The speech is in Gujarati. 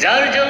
જર્જર